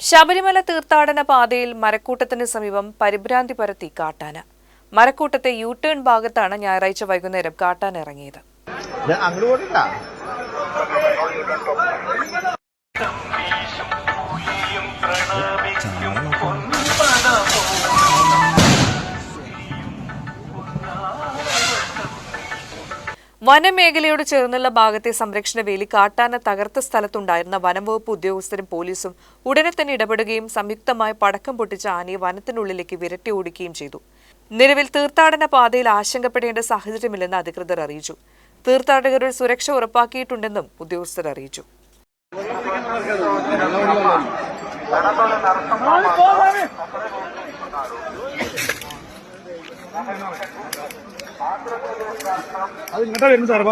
ശബരിമല തീർത്ഥാടന പാതയിൽ മരക്കൂട്ടത്തിന് സമീപം പരിഭ്രാന്തി പരത്തി കാട്ടാന. മരക്കൂട്ടത്തെ യു ടേൺ ഭാഗത്താണ് ഞായറാഴ്ച വൈകുന്നേരം കാട്ടാന ഇറങ്ങിയത്. ഞാൻ വനമേഖലയോട് ചേർന്നുള്ള ഭാഗത്തെ സംരക്ഷണ വേലി കാട്ടാന തകർത്ത സ്ഥലത്തുണ്ടായിരുന്ന വനംവകുപ്പ് ഉദ്യോഗസ്ഥരും പോലീസും ഉടനെ തന്നെ ഇടപെടുകയും സംയുക്തമായി പടക്കം പൊട്ടിച്ച ആനയെ വനത്തിനുള്ളിലേക്ക് വിരട്ടി ഓടിക്കുകയും ചെയ്തു. നിലവിൽ തീർത്ഥാടന പാതയിൽ ആശങ്കപ്പെടേണ്ട സാഹചര്യമില്ലെന്ന് അധികൃതർ അറിയിച്ചു. തീർത്ഥാടകരുടെ സുരക്ഷ ഉറപ്പാക്കിയിട്ടുണ്ടെന്നും ഉദ്യോഗസ്ഥർ അറിയിച്ചു. அது மட்டும் என்ன சார்